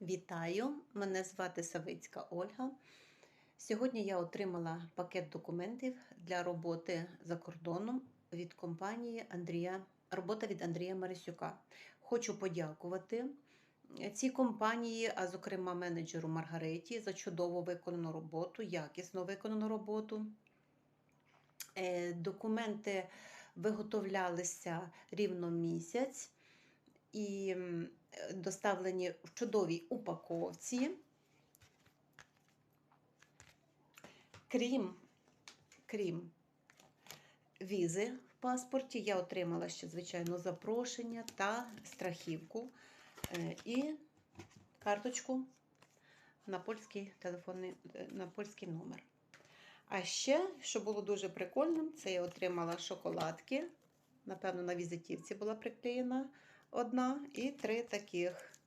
Вітаю! Мене звати Савицька Ольга. Сьогодні я отримала пакет документів для роботи за кордоном від компанії Андрія, робота від Андрія Марисюка. Хочу подякувати цій компанії, а зокрема менеджеру Маргариті, за чудово виконану роботу, якісно виконану роботу. Е, Документи виготовлялися рівно місяць і е, доставлені в чудовій упаковці. Крім, крім візи в паспорті, я отримала ще, звичайно, запрошення та страхівку е, і карточку на польський телефонний е, на польський номер. А ще, що було дуже прикольним, це я отримала шоколадки. Напевно, на візитівці була приклеєна одна і три таких